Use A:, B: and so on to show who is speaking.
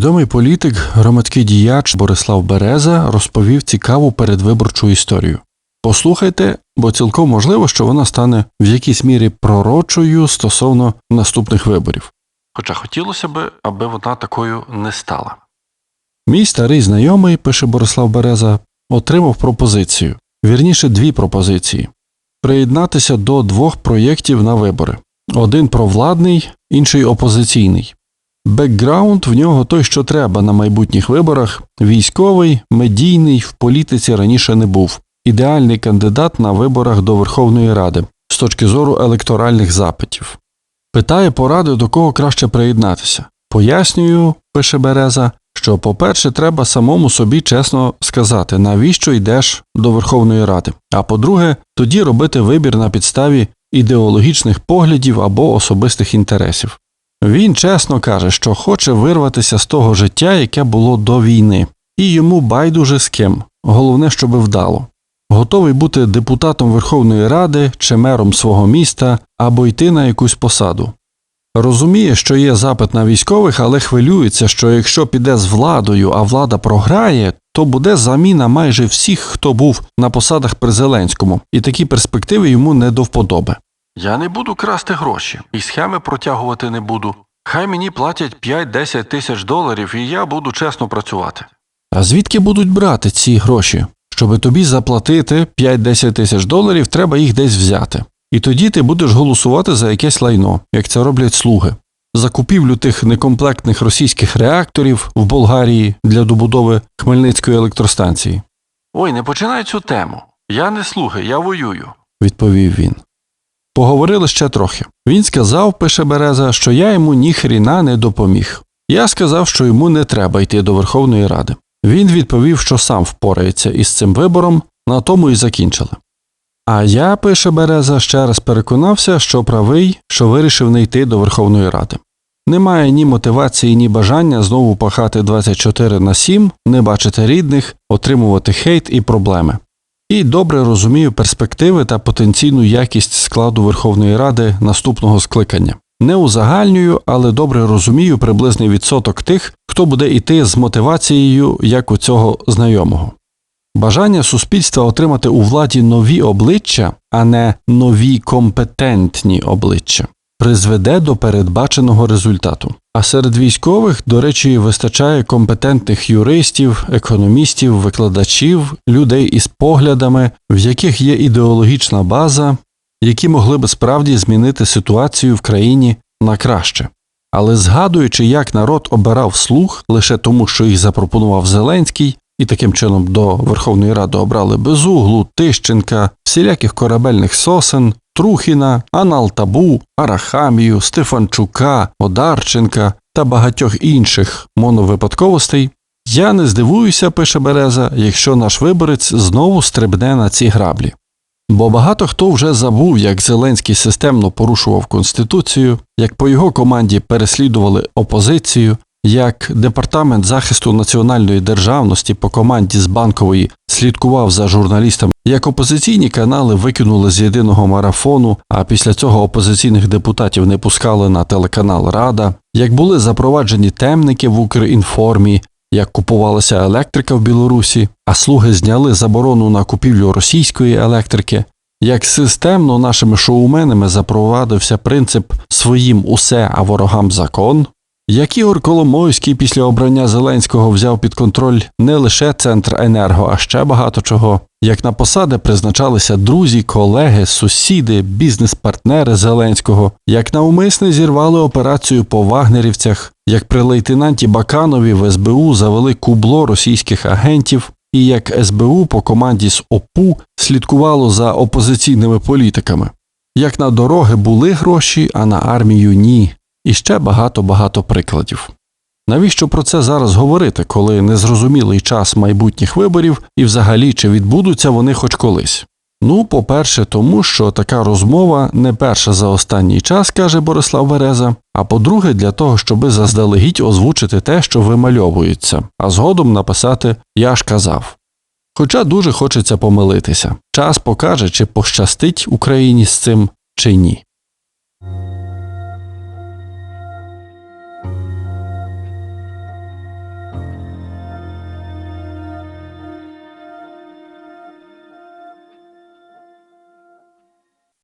A: Відомий політик, громадський діяч Борислав Береза розповів цікаву передвиборчу історію. Послухайте, бо цілком можливо, що вона стане в якійсь мірі пророчою стосовно наступних виборів. Хоча хотілося б, аби вона такою не стала. Мій старий знайомий, пише Борислав Береза, отримав пропозицію вірніше дві пропозиції приєднатися до двох проєктів на вибори один провладний, інший опозиційний. Бекграунд в нього той, що треба на майбутніх виборах військовий, медійний, в політиці раніше не був, ідеальний кандидат на виборах до Верховної Ради з точки зору електоральних запитів. Питає поради, до кого краще приєднатися. Пояснюю, пише Береза, що, по-перше, треба самому собі чесно сказати, навіщо йдеш до Верховної Ради. А по-друге, тоді робити вибір на підставі ідеологічних поглядів або особистих інтересів. Він чесно каже, що хоче вирватися з того життя, яке було до війни, і йому байдуже з ким, головне, щоби вдало. Готовий бути депутатом Верховної Ради чи мером свого міста або йти на якусь посаду. Розуміє, що є запит на військових, але хвилюється, що якщо піде з владою, а влада програє, то буде заміна майже всіх, хто був на посадах при Зеленському, і такі перспективи йому не до вподоби. Я не буду красти гроші і схеми протягувати не буду. Хай мені платять 5-10 тисяч доларів, і я буду чесно працювати. А звідки будуть брати ці гроші? Щоби тобі заплатити 5-10 тисяч доларів, треба їх десь взяти. І тоді ти будеш голосувати за якесь лайно, як це роблять слуги. За купівлю тих некомплектних російських реакторів в Болгарії для добудови Хмельницької електростанції. Ой, не починай цю тему. Я не слуги, я воюю, відповів він. Поговорили ще трохи. Він сказав, пише Береза, що я йому ніхріна не допоміг. Я сказав, що йому не треба йти до Верховної Ради. Він відповів, що сам впорається із цим вибором, на тому і закінчили. А я, пише Береза, ще раз переконався, що правий, що вирішив не йти до Верховної Ради. Немає ні мотивації, ні бажання знову пахати 24 на 7, не бачити рідних, отримувати хейт і проблеми. І добре розумію перспективи та потенційну якість складу Верховної Ради наступного скликання. Не узагальнюю, але добре розумію приблизний відсоток тих, хто буде йти з мотивацією, як у цього знайомого. Бажання суспільства отримати у владі нові обличчя, а не нові компетентні обличчя, призведе до передбаченого результату. А серед військових, до речі, вистачає компетентних юристів, економістів, викладачів, людей із поглядами, в яких є ідеологічна база, які могли би справді змінити ситуацію в країні на краще. Але згадуючи, як народ обирав слух лише тому, що їх запропонував Зеленський, і таким чином до Верховної Ради обрали Безуглу, Тищенка, всіляких корабельних сосен, Трухіна, Аналтабу, Арахамію, Стефанчука, Одарченка та багатьох інших моновипадковостей. Я не здивуюся, пише Береза, якщо наш виборець знову стрибне на ці граблі. Бо багато хто вже забув, як Зеленський системно порушував Конституцію, як по його команді переслідували опозицію, як Департамент захисту національної державності по команді з банкової слідкував за журналістами, як опозиційні канали викинули з єдиного марафону, а після цього опозиційних депутатів не пускали на телеканал Рада, як були запроваджені темники в Укрінформі, як купувалася електрика в Білорусі, а слуги зняли заборону на купівлю російської електрики. Як системно нашими шоуменами запровадився принцип своїм усе, а ворогам закон, як Ігор Коломойський після обрання Зеленського взяв під контроль не лише центр енерго, а ще багато чого, як на посади призначалися друзі, колеги, сусіди, бізнес-партнери Зеленського, як навмисне зірвали операцію по вагнерівцях, як при лейтенанті Баканові в СБУ завели кубло російських агентів, і як СБУ по команді з ОПУ слідкувало за опозиційними політиками, як на дороги були гроші, а на армію ні. І ще багато-багато прикладів. Навіщо про це зараз говорити, коли незрозумілий час майбутніх виборів і взагалі чи відбудуться вони хоч колись? Ну, по-перше, тому що така розмова не перша за останній час, каже Борислав Береза, а по-друге, для того, щоби заздалегідь озвучити те, що вимальовується, а згодом написати Я ж казав. Хоча дуже хочеться помилитися. Час покаже, чи пощастить Україні з цим, чи ні.